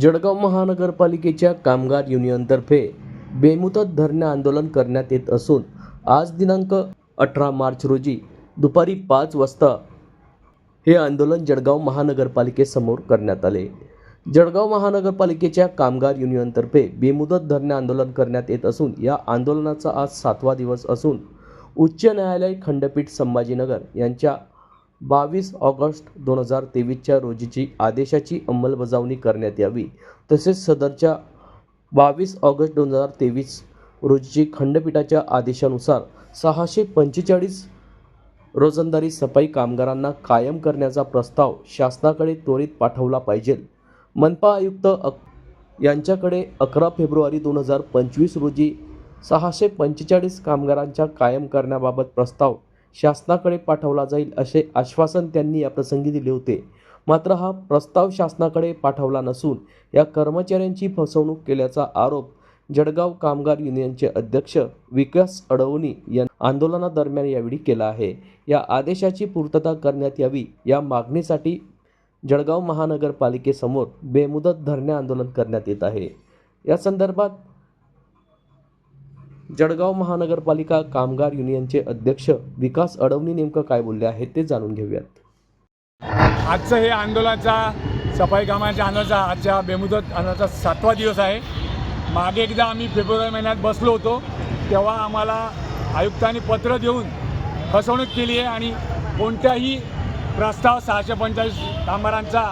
जळगाव महानगरपालिकेच्या कामगार युनियनतर्फे बेमुदत धरणे आंदोलन करण्यात येत असून आज दिनांक अठरा मार्च रोजी दुपारी पाच वाजता हे आंदोलन जळगाव महानगरपालिकेसमोर करण्यात आले. जळगाव महानगरपालिकेच्या कामगार युनियनतर्फे बेमुदत धरणे आंदोलन करण्यात येत असून या आंदोलनाचा आज सातवा दिवस असून उच्च न्यायालय खंडपीठ संभाजीनगर यांच्या बावीस ऑगस्ट दोन हजार तेवीसच्या रोजीची आदेशाची अंमलबजावणी करण्यात यावी. तसेच सदरच्या बावीस ऑगस्ट दोन हजार तेवीस रोजीची खंडपीठाच्या आदेशानुसार सहाशे पंचेचाळीस रोजंदारी सफाई कामगारांना कायम करण्याचा प्रस्ताव शासनाकडे त्वरित पाठवला पाहिजे. मनपा आयुक्त अक यांच्याकडे अकरा फेब्रुवारी दोन हजार पंचवीस रोजी सहाशे पंचेचाळीस कामगारांच्या कायम करण्याबाबत प्रस्ताव शासनाकडे पाठवला जाईल असे आश्वासन त्यांनी याप्रसंगी दिले होते. मात्र हा प्रस्ताव शासनाकडे पाठवला नसून या कर्मचाऱ्यांची फसवणूक केल्याचा आरोप जळगाव कामगार युनियनचे अध्यक्ष विकास अडवणी यांनी आंदोलनादरम्यान यावेळी केला आहे. या आदेशाची पूर्तता करण्यात यावी या मागणीसाठी जळगाव महानगरपालिकेसमोर बेमुदत धरणे आंदोलन करण्यात येत आहे. या संदर्भात जळगाव महानगरपालिका कामगार युनियनचे अध्यक्ष विकास अडवणी नेमकं काय बोलले आहेत ते जाणून घेऊयात. आजचं हे आंदोलनाचा सफाई कामाच्या आंदोलनाचा आजच्या बेमुदत आंदोलनाचा सातवा दिवस आहे. मागे एकदा आम्ही फेब्रुवारी महिन्यात बसलो होतो तेव्हा आम्हाला आयुक्तांनी पत्र देऊन फसवणूक केली आहे आणि कोणत्याही प्रस्ताव सहाशे पंचेचाळीस कामगारांचा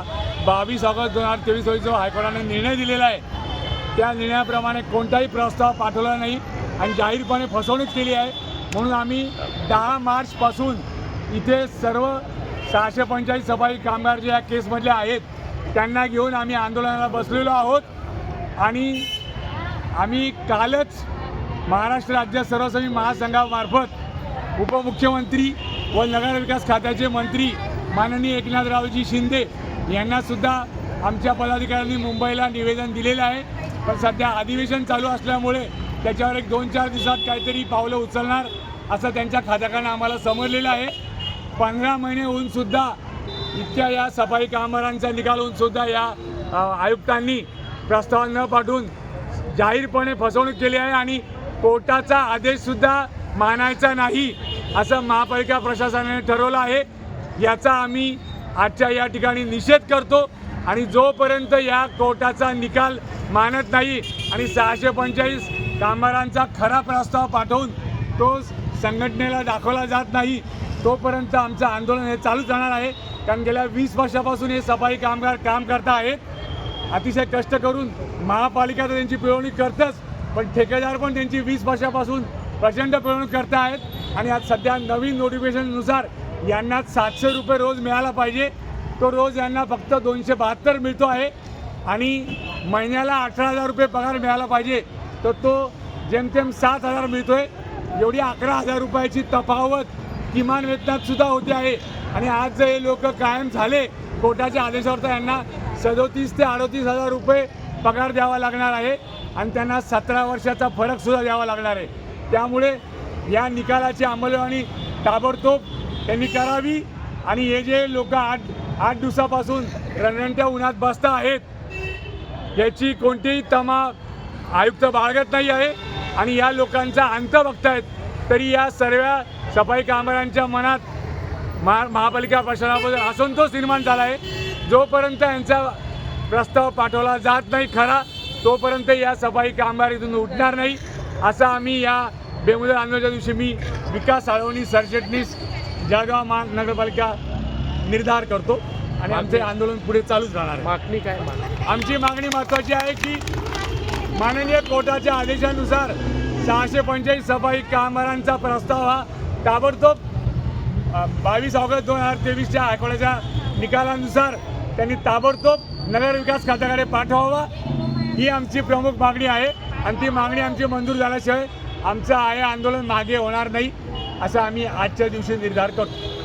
बावीस ऑगस्ट दोन हजार तेवीस रोजी जो हायकोर्टाने निर्णय दिलेला आहे त्या निर्णयाप्रमाणे कोणताही प्रस्ताव पाठवला नाही. आणि जाहीरपणे फसवणूक केली आहे. म्हणून आम्ही दहा मार्चपासून इथे सर्व सहाशे पंचेचाळीस सफाई कामगार जे या केसमधले आहेत त्यांना घेऊन आम्ही आंदोलनाला बसलेलो आहोत. आणि आम्ही कालच महाराष्ट्र राज्य सर्वसमी महासंघामार्फत उपमुख्यमंत्री व नगरविकास खात्याचे मंत्री माननीय एकनाथरावजी शिंदे यांनासुद्धा आमच्या पदाधिकाऱ्यांनी मुंबईला निवेदन दिलेलं आहे. पण सध्या अधिवेशन चालू असल्यामुळे त्याच्यावर एक दोन चार दिवसात काहीतरी पावलं उचलणार असं त्यांच्या खात्याकडनं आम्हाला समजलेलं आहे. पंधरा महिने होऊनसुद्धा इतक्या या सफाई कामगारांचा निकाल होऊनसुद्धा या आयुक्तांनी प्रस्ताव न पाठवून जाहीरपणे फसवणूक केली आहे आणि कोर्टाचा आदेशसुद्धा मानायचा नाही असं महापालिका प्रशासनाने ठरवलं आहे. याचा आम्ही आजच्या या ठिकाणी निषेध करतो आणि जोपर्यंत या कोर्टाचा निकाल मानत नाही आणि सहाशे पंचेचाळीस कामगारांचा खरा प्रस्ताव पाठवून तो संघटनेला दाखवला जात नाही तोपर्यंत आमचं आंदोलन हे चालूच राहणार आहे. कारण गेल्या वीस वर्षापासून हे सफाई कामगार काम करता आहेत. अतिशय कष्ट करून महापालिका तर त्यांची पिळवणी करतच पण ठेकेदार पण त्यांची वीस वर्षापासून प्रचंड पिळवणूक करत आहेत. आणि आज सध्या नवीन नोटिफिकेशननुसार यांना सातशे रुपये रोज मिळाला पाहिजे. तो रोज यांना फक्त दोनशे बहात्तर मिळतो आहे. आणि महिन्याला अठरा हजार रुपये पगार मिळाला पाहिजे. तर तो जेमतेम सात हजार मिळतोय. एवढी अकरा हजार रुपयाची तफावत किमान वेतनात सुद्धा होते आहे. आणि आज जर हे लोक कायम झाले कोर्टाच्या आदेशावर तर यांना सदोतीस ते अडोतीस हजार रुपये पगार द्यावा लागणार आहे. आणि त्यांना सतरा वर्षाचा फरक सुद्धा द्यावा लागणार आहे. त्यामुळे या निकालाची अंमलबजावणी ताबडतोब त्यांनी करावी. आणि हे जे लोक आठ आठ दिवसापासून रणरणत्या उन्हात बसता आहेत याची कोणतीही तमा आयुक्त बाळगत नाही आहे आणि या लोकांचा अंत बघतायत तरी या सर्व सफाई कामगारांच्या मनात महा महापालिका प्रशासनाबद्दल असंतोष निर्माण झाला आहे. जोपर्यंत यांचा प्रस्ताव पाठवला जात नाही खरा तोपर्यंत या सफाई कामगार इथून उठणार नाही असं आम्ही या बेमुदत आंदोलनाच्या दिवशी मी विकास साळवणी सरचिटणीस जळगाव महानगरपालिका निर्धार करतो. आणि आमचे आंदोलन पुढे चालूच राहणार आहे. मागणी काय आमची मागणी महत्त्वाची आहे की माननीय कोर्टाच्या आदेशानुसार सहाशे पंचेचाळीस सफाई कामगारांचा प्रस्ताव हा ताबडतोब बावीस ऑगस्ट दोन हजार तेवीसच्या आठवड्याच्या निकालानुसार त्यांनी ताबडतोब नगरविकास खात्याकडे पाठवावा. ही आमची प्रमुख मागणी आहे आणि ती मागणी आमची मंजूर झाल्याशिवाय आमचं आहे आंदोलन मागे होणार नाही असं आम्ही आजच्या दिवशी निर्धार करतो.